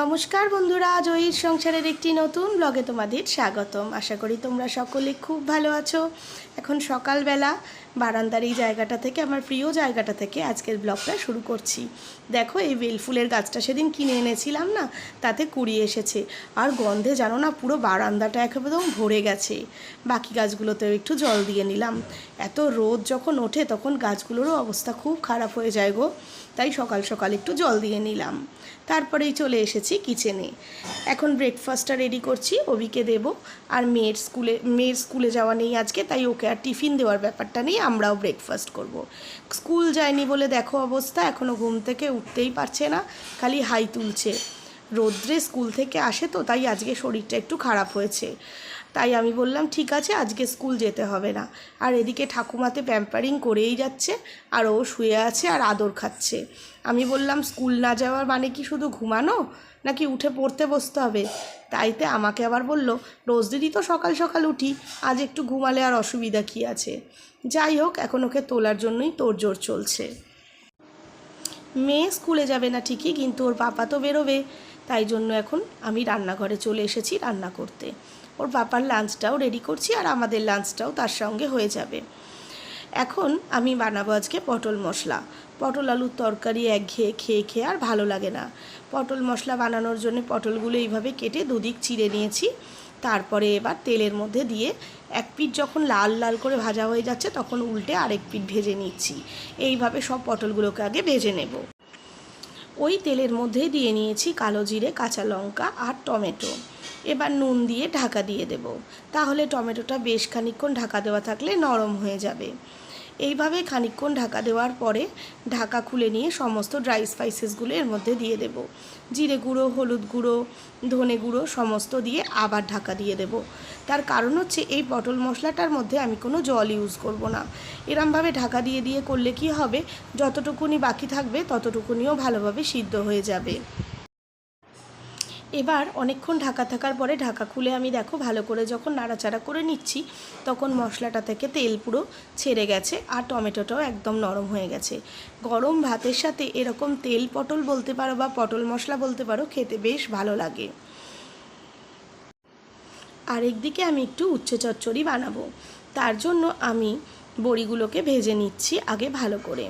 নমস্কার বন্ধুরা আজ ওই সংসারের একটি নতুন ব্লগে তোমাদের স্বাগতম। আশা করি তোমরা সকলে খুব ভালো আছো। এখন সকালবেলা বারান্দার এই জায়গাটা থেকে, আমার প্রিয় জায়গাটা থেকে আজকের ব্লগটা শুরু করছি। দেখো, এই বেলফুলের গাছটা সেদিন কিনে এনেছিলাম না, তাতে কুড়ি এসেছে। আর গন্ধে জানো না, পুরো বারান্দাটা একদম ভরে গেছে। বাকি গাছগুলোতেও একটু জল দিয়ে নিলাম। এত রোদ যখন ওঠে, তখন গাছগুলোরও অবস্থা খুব খারাপ হয়ে যায় গো। তাই সকাল সকাল একটু জল দিয়ে নিলাম। তারপরেই চলে এসেছি কিচেনে। এখন ব্রেকফাস্টটা রেডি করছি অবিকে দেব। আর মেয়ের স্কুলে মেয়ের স্কুলে যাওয়া নেই আজকে, তাই ওকে আর টিফিন দেওয়ার ব্যাপারটা নেই আমরাও ব্রেকফাস্ট করব। স্কুল যায়নি বলে দেখো অবস্থা এখনও ঘুম থেকে উঠতেই পারছে না, খালি হাই তুলছে রোদ্রে স্কুল থেকে আসে তো, তাই আজকে শরীরটা একটু খারাপ হয়েছে তাই আমি বললাম, ঠিক আছে, আজকে স্কুল যেতে হবে না। আর এদিকে ঠাকুমাতে প্যাম্পারিং করেই যাচ্ছে, আর ও শুয়ে আছে আর আদর খাচ্ছে। আমি বললাম, স্কুল না যাওয়ার মানে কি শুধু ঘুমানো? নাকি উঠে পড়তে বসতে হবে? তাইতে আমাকে আবার বলল, রোজ দিদি তো সকাল সকাল উঠি, আজ একটু ঘুমালে আর অসুবিধা কী আছে? যাই হোক, এখন ওকে তোলার জন্যই তোড়জোড় চলছে। মেয়ে স্কুলে যাবে না ঠিকই, কিন্তু ওর পাপা তো বেরোবে। তাই জন্য এখন আমি রান্নাঘরে চলে এসেছি রান্না করতে। ওর পাপার লাঞ্চটাও রেডি করছি আর আমাদের লাঞ্চটাও তার সঙ্গে হয়ে যাবে। এখন আমি বানাবো আজকে পটল মশলা। পটল আলুর তরকারি একঘেয়ে খেয়ে খেয়ে আর ভালো লাগে না। পটল মশলা বানানোর জন্য পটলগুলো এইভাবে কেটে দুদিক চিড়ে নিয়েছি। তারপরে এবার তেলের মধ্যে দিয়ে এক পিঠ যখন লাল লাল করে ভাজা হয়ে যাচ্ছে তখন উল্টে আরেক পিঠ ভেজে নিচ্ছি। এইভাবে সব পটলগুলোকে আগে ভেজে নেব। ওই তেলের মধ্যে দিয়ে নিয়েছি কালো জিরে, কাঁচা লঙ্কা আর টমেটো। এবার নুন দিয়ে ঢাকা দিয়ে দেব। তাহলে টমেটোটা বেশ খানিক্ষণ ঢাকা দেওয়া থাকলে নরম হয়ে যাবে। এইভাবে খানিকক্ষণ ঢাকা দেওয়ার পরে ঢাকা খুলে নিয়ে সমস্ত ড্রাই স্পাইসেসগুলো এর মধ্যে দিয়ে দেব। জিরে গুঁড়ো, হলুদ গুঁড়ো, ধনে গুঁড়ো সমস্ত দিয়ে আবার ঢাকা দিয়ে দেব। তার কারণ হচ্ছে এই পটল মশলাটার মধ্যে আমি কোনো জল ইউজ করব না। এরমভাবে ঢাকা দিয়ে দিয়ে করলে কি হবে? যতটুকুনি বাকি থাকবে ততটুকুনিও ভালোভাবে সিদ্ধ হয়ে যাবে। এবার অনেকক্ষণ ঢাকা থাকার পরে ঢাকা খুলে আমি দেখো ভালো করে যখন নাড়াচাড়া করে নিচ্ছি, তখন মশলাটা থেকে তেল পুরো ছেড়ে গেছে আর টমেটোটাও একদম নরম হয়ে গেছে। গরম ভাতের সাথে এরকম তেল পটল বলতে পারো বা পটল মশলা বলতে পারো খেতে বেশ ভালো লাগে। আরেকদিকে আমি একটু উচ্ছে চচ্চড়ি বানাবো। তার জন্য আমি বড়িগুলোকে ভেজে নিচ্ছি আগে ভালো করে।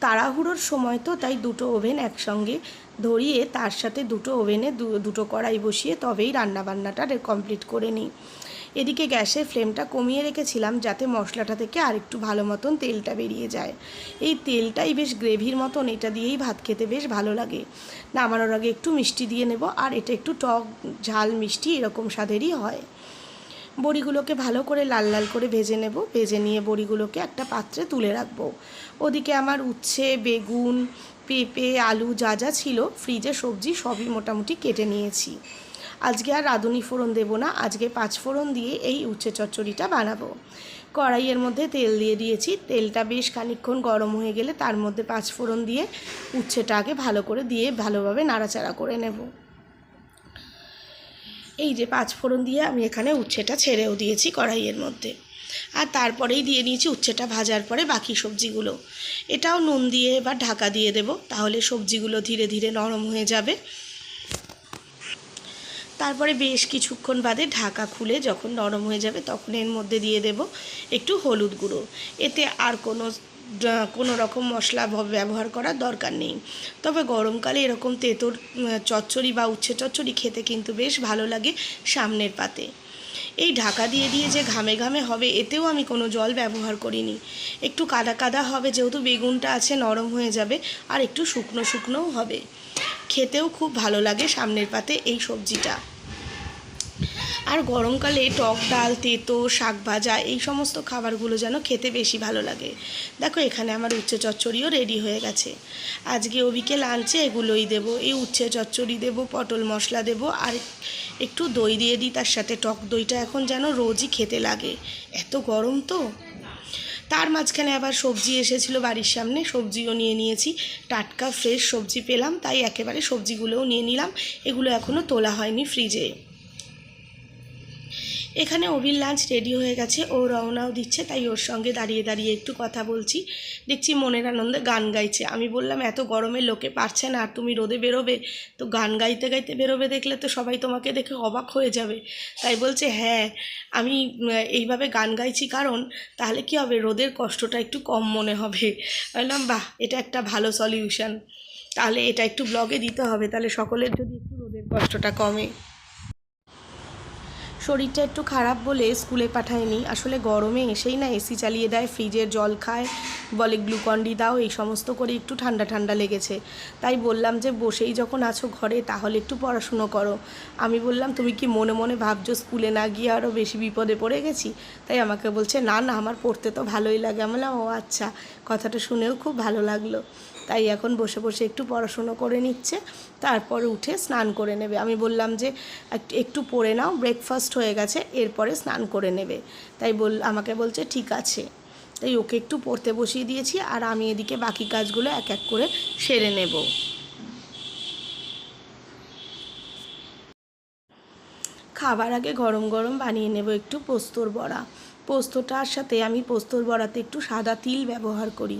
তাড়াহুড়োর সময় তো, তাই দুটো ওভেন একসঙ্গে ধরিয়ে তার সাথে দুটো ওভেনে দুটো কড়াই বসিয়ে তবেই রান্নাবান্নাটা কমপ্লিট করে নিই। এদিকে গ্যাসের ফ্লেমটা কমিয়ে রেখেছিলাম যাতে মশলাটা থেকে আরেকটু ভালো মতন তেলটা বেরিয়ে যায়। এই তেলটাই বেশ গ্রেভির মতন, এটা দিয়েই ভাত খেতে বেশ ভালো লাগে। নামানোর আগে একটু মিষ্টি দিয়ে নেব, আর এটা একটু টক, ঝাল মিষ্টি এরকম স্বাদেরই হয়। বড়িগুলোকে ভালো করে লাল লাল করে ভেজে নেব। ভেজে নিয়ে বড়িগুলোকে একটা পাত্রে তুলে রাখব। ওদিকে আমার উচ্ছে, বেগুন, পেঁপে, আলু যা যা ছিল, ফ্রিজে সবজি সবই মোটামুটি কেটে নিয়েছি। আজকে আর রাঁধুনি ফোড়ন দেবো না, আজকে পাঁচ ফোড়ন দিয়ে এই উচ্ছে চচ্চড়িটা বানাবো। কড়াইয়ের মধ্যে তেল দিয়ে দিয়েছি, তেলটা বেশ খানিকক্ষণ গরম হয়ে গেলে তার মধ্যে পাঁচ ফোড়ন দিয়ে উচ্ছেটা আগে ভালো করে দিয়ে ভালোভাবে নাড়াচাড়া করে নেব। এই যে পাঁচ ফোড়ন দিয়ে আমি এখানে উচ্ছেটা ছেড়েও দিয়েছি কড়াইয়ের মধ্যে। আর তারপরেই দিয়ে নিয়েছি উচ্ছেটা ভাজার পরে বাকি সবজিগুলো। এটাও নুন দিয়ে এবার ঢাকা দিয়ে দেব, তাহলে সবজিগুলো ধীরে ধীরে নরম হয়ে যাবে। তারপরে বেশ কিছুক্ষণ বাদে ঢাকা খুলে যখন নরম হয়ে যাবে, তখন এর মধ্যে দিয়ে দেব একটু হলুদ গুঁড়ো। এতে আর কোনো কোনো রকম মশলা ব্যবহার করার দরকার নেই। তবে গরমকালে এরকম তেঁতোর চচ্চড়ি বা উচ্ছে চচ্চড়ি খেতে কিন্তু বেশ ভালো লাগে সামনের পাতে। এই ঢাকা দিয়ে দিয়ে যে ঘামে ঘামে হবে, এতেও আমি কোনো জল ব্যবহার করিনি। একটু কাদা কাদা হবে, যেহেতু বেগুনটা আছে, নরম হয়ে যাবে, আর একটু শুকনো শুকনোও হবে। খেতেও খুব ভালো লাগে সামনের পাতে এই সবজিটা। আর গরমকালে টক ডাল, তেতো, শাক ভাজা এই সমস্ত খাবারগুলো যেন খেতে বেশি ভালো লাগে। দেখো, এখানে আমার উচ্ছে চচ্চড়িও রেডি হয়ে গেছে। আজকে ওবিকে লাঞ্চে এগুলোই দেব। এই উচ্ছে চচ্চড়ি দেব, পটল মশলা দেব, আর একটু দই দিয়ে দিই, তার সাথে টক দইটা এখন যেন রোজই খেতে লাগে। এত গরম তো। তার মাঝখানে আবার সবজি এসেছিল বাড়ির সামনে, সবজিও নিয়ে নিয়েছি। টাটকা ফ্রেশ সবজি পেলাম, তাই একেবারে সবজিগুলোও নিয়ে নিলাম। এগুলো এখনও তোলা হয়নি ফ্রিজে এখানে অভির লাঞ্চ রেডি হয়ে গেছে, ও রওনাও দিচ্ছে, তাই ওর সঙ্গে দাঁড়িয়ে দাঁড়িয়ে একটু কথা বলছি। দেখছি মনের আনন্দে গান গাইছে। আমি বললাম, এত গরমে লোকে পারছে না, আর তুমি রোদে বেরোবে, তো গান গাইতে গাইতে বেরোবে দেখলে তো সবাই তোমাকে দেখে অবাক হয়ে যাবে। তাই বলছে হ্যাঁ আমি এইভাবে গান গাইছি কারণ, তাহলে কি হবে, রোদের কষ্টটা একটু কম মনে হবে। বললাম, বাহ, এটা একটা ভালো সলিউশন তাহলে এটা একটু ব্লগে দিতে হবে, তাহলে সকলের যদি একটু রোদের কষ্টটা কমে। শরীরটা একটু খারাপ বলে স্কুলে পাঠায়নি। আসলে গরমে এসেই না এসি চালিয়ে দেয়, ফ্রিজের জল খায়, বলে গ্লুকন্ডি দাও, এই সমস্ত করে একটু ঠান্ডা ঠান্ডা লেগেছে। তাই বললাম যে, বসেই যখন আছো ঘরে, তাহলে একটু পড়াশুনো করো। আমি বললাম, তুমি কি মনে মনে ভাবছ স্কুলে না গিয়ে আরও বেশি বিপদে পড়ে গেছি? তাই আমাকে বলছে, না না, আমার পড়তে তো ভালোই লাগে। আমি বললাম, ও আচ্ছা। কথাটা শুনেও খুব ভালো লাগল। তাই এখন বসে বসে একটু পড়াশুনো করে নিচ্ছে, তারপরে উঠে স্নান করে নেবে। আমি বললাম যে একটু- পড়ে নাও ব্রেকফাস্ট হয়ে গেছে, এরপরে স্নান করে নেবে। তাই বল, আমাকে বলছে, ঠিক আছে। তাই ওকে একটু পড়তে বসিয়ে দিয়েছি, আর আমি এদিকে বাকি কাজগুলো এক এক করে সেরে নেব। খাবার আগে গরম গরম বানিয়ে নেব একটু পোস্তর বড়া। পোস্তটার সাথে আমি পোস্তর বড়াতে একটু সাদা তিল ব্যবহার করি।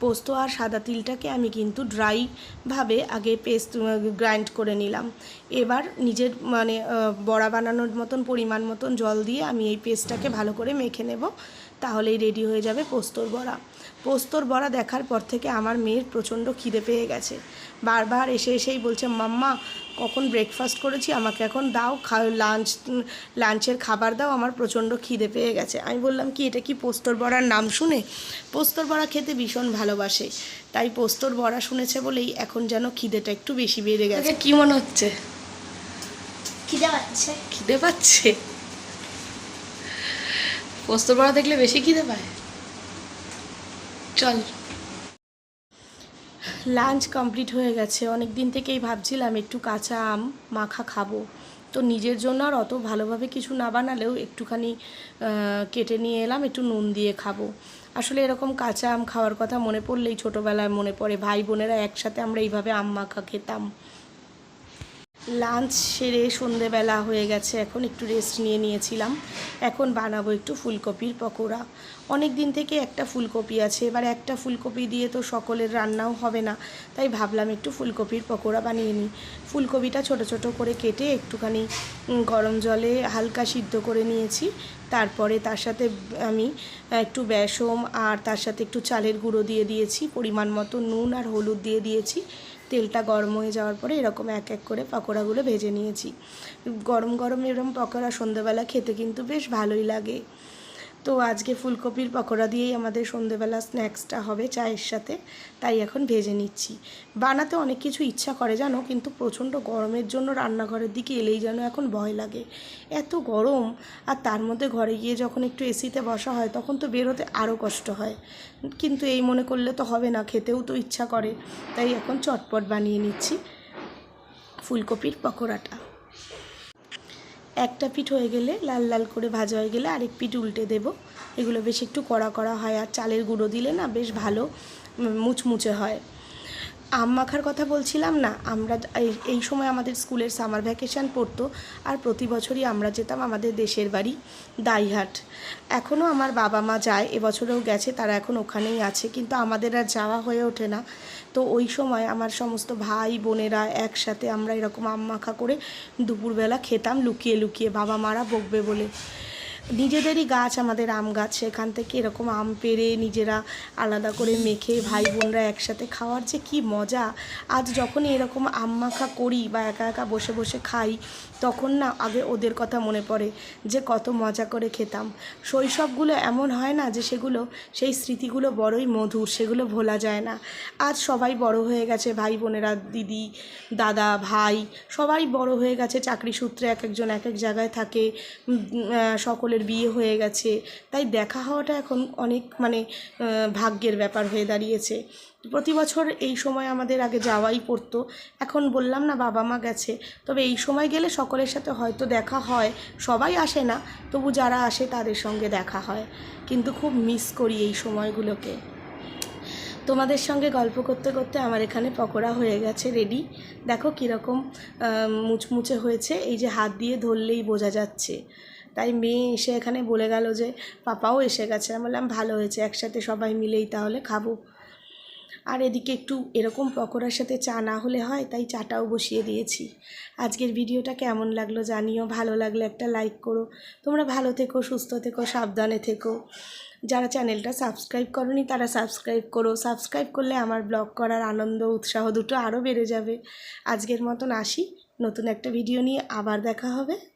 পোস্ত আর সাদা তিলটাকে আমি কিন্তু ড্রাইভাবে আগে পেস্ট গ্রাইন্ড করে নিলাম। এবার নিজের মানে বড়া বানানোর মতন, পরিমাণ মতন জল দিয়ে আমি এই পেস্টটাকে ভালো করে মেখে নেব। তাহলেই রেডি হয়ে যাবে পোস্তর বড়া। পোস্তর বড়া দেখার পর থেকে আমার মেয়ের প্রচণ্ড খিদে পেয়ে গেছে। বারবার এসে এসেই বলছে মাম্মা কখন ব্রেকফাস্ট করেছি? আমাকে এখন দাও খা লাঞ্চ লাঞ্চের খাবার দাও আমার প্রচণ্ড খিদে পেয়ে গেছে। আমি বললাম কি এটা কি পোস্তর বড়ার নাম শুনে? পোস্তর বড়া খেতে ভীষণ ভালোবাসে তাই পোস্তর বড়া শুনেছে বলেই এখন যেন খিদেটা একটু বেশি বেড়ে গেছে। কি মনে হচ্ছে? খিদে পাচ্ছে। খিদে পাচ্ছে? পোস্তর বড়া দেখলে বেশি খিদে পায়? চল। লাঞ্চ কমপ্লিট হয়ে গেছে। অনেক দিন থেকেই ভাবছিলাম একটু কাঁচা আম মাখা খাব। তো নিজের জন্য আর অত ভালোভাবে কিছু না বানালেও একটুখানি কেটে নিয়ে এলাম, একটু নুন দিয়ে খাব। আসলে এরকম কাঁচা আম খাওয়ার কথা মনে পড়লেই ছোটোবেলায় মনে পড়ে, ভাই বোনেরা একসাথে আমরা এইভাবে আম মাখা খেতাম। লাঞ্চ সেরে সন্ধেবেলা হয়ে গেছে, এখন একটু রেস্ট নিয়ে নিয়েছিলাম। এখন বানাবো একটু ফুলকপির পকোড়া। অনেক দিন থেকে একটা ফুলকপি আছে, এবার একটা ফুলকপি দিয়ে তো সকলের রান্নাও হবে না, তাই ভাবলাম একটু ফুলকপির পকোড়া বানিয়ে নিই। ফুলকপিটা ছোট ছোট করে কেটে একটুখানি গরম জলে হালকা সিদ্ধ করে নিয়েছি। তারপরে তার সাথে আমি একটু বেসম আর তার সাথে একটু চালের গুঁড়ো দিয়ে দিয়েছি, পরিমাণ মতো নুন আর হলুদ দিয়ে দিয়েছি। তেলটা গরম হয়ে যাওয়ার পরে এরকম এক এক করে পকোড়াগুলো ভেজে নিয়েছি। গরম গরম এরকম পকোড়া সন্ধ্যেবেলা খেতে কিন্তু বেশ ভালোই লাগে। তো আজকে ফুলকপির পকোড়া দিয়েই আমাদের সন্ধেবেলা স্ন্যাক্সটা হবে চায়ের সাথে, তাই এখন ভেজে নিচ্ছি। বানাতে অনেক কিছু ইচ্ছা করে জানো, কিন্তু প্রচণ্ড গরমের জন্য রান্নাঘরের দিকে এলেই যেন এখন ভয় লাগে। এত গরম, আর তার মধ্যে ঘরে গিয়ে যখন একটু এসিতে বসা হয়, তখন তো বেরোতে আরও কষ্ট হয়। কিন্তু এই মনে করলে তো হবে না, খেতেও তো ইচ্ছা করে। তাই এখন চটপট বানিয়ে নিচ্ছি ফুলকপির পকোড়াটা। একটা পিঠ হয়ে গেলে লাল লাল করে ভাজা হয়ে গেলে আরেক পিঠ উল্টে দেব। এগুলো বেশ একটু কড়া কড়া হয় আর চালের গুঁড়ো দিলে না বেশ ভালো মুচমুচে হয়। আম মাখার কথা বলছিলাম না, আমরা এই- সময় আমাদের স্কুলের সামার ভ্যাকেশান পড়তো আর প্রতি বছরই আমরা যেতাম আমাদের দেশের বাড়ি দাইহাট। এখনও আমার বাবা মা যায়, এবছরেও গেছে, তারা এখন ওখানেই আছে, কিন্তু আমাদের আর যাওয়া হয়ে ওঠে না। তো ওই সময় আমার সমস্ত ভাই বোনেরা একসাথে আমরা এরকম আম মাখা করে দুপুরবেলা খেতাম, লুকিয়ে লুকিয়ে বাবা মারা বকবে বলে। নিজেদেরই গাছ আমাদের আম গাছ সেখান থেকে এরকম আম পেড়ে নিজেরা আলাদা করে মেখে ভাই বোনরা একসাথে খাওয়ার যে কি মজা। আজ যখনই এরকম আম মাখা করি বা একা একা বসে বসে খাই তখন না আগে ওদের কথা মনে পড়ে যে কত মজা করে খেতাম। শৈশবগুলো এমন হয় না যে সেগুলো সেই স্মৃতিগুলো বড়ই মধুর সেগুলো ভোলা যায় না। আজ সবাই বড় হয়ে গেছে ভাই বোনেরা দিদি দাদা ভাই সবাই বড় হয়ে গেছে চাকরি সূত্রে এক একজন এক এক জায়গায় থাকে উম, সকলের বিয়ে হয়ে গেছে। তাই দেখা হওয়াটা এখন অনেক মানে ভাগ্যের ব্যাপার হয়ে দাঁড়িয়েছে। প্রতি বছর এই সময় আমাদের আগে যাওয়াই পড়তো। এখন বললাম না বাবা মা গেছে। তবে এই সময় গেলে সকলের সাথে হয়তো দেখা হয়। সবাই আসে না, তবু যারা আসে তাদের সঙ্গে দেখা হয়। কিন্তু খুব মিস করি এই সময়গুলোকে। তোমাদের সঙ্গে গল্প করতে করতে আমার এখানে পকোড়া হয়ে গেছে রেডি দেখো কীরকম মুচমুচে হয়েছে। এই যে হাত দিয়ে ধরলেই বোঝা যাচ্ছে। তাই মেয়ে এসে এখানে বলে গেল যে, পাপাও এসে গেছে। আমি বললাম, ভালো হয়েছে, একসাথে সবাই মিলেই তাহলে খাব। আর এদিকে একটু এরকম পকোড়ার সাথে চা না হলে হয়, তাই চাটাও বসিয়ে দিয়েছি। আজকের ভিডিওটা কেমন লাগল জানিও, ভালো লাগলে একটা লাইক করো। তোমরা ভালো থেকো, সুস্থ থেকো, সাবধানে থেকো। যারা চ্যানেলটা সাবস্ক্রাইব করনি, তারা সাবস্ক্রাইব করো। সাবস্ক্রাইব করলে আমার ব্লগ করার আনন্দ, উৎসাহ দুটো আরও বেড়ে যাবে। আজকের মতন আসি, নতুন একটা ভিডিও নিয়ে আবার দেখা হবে।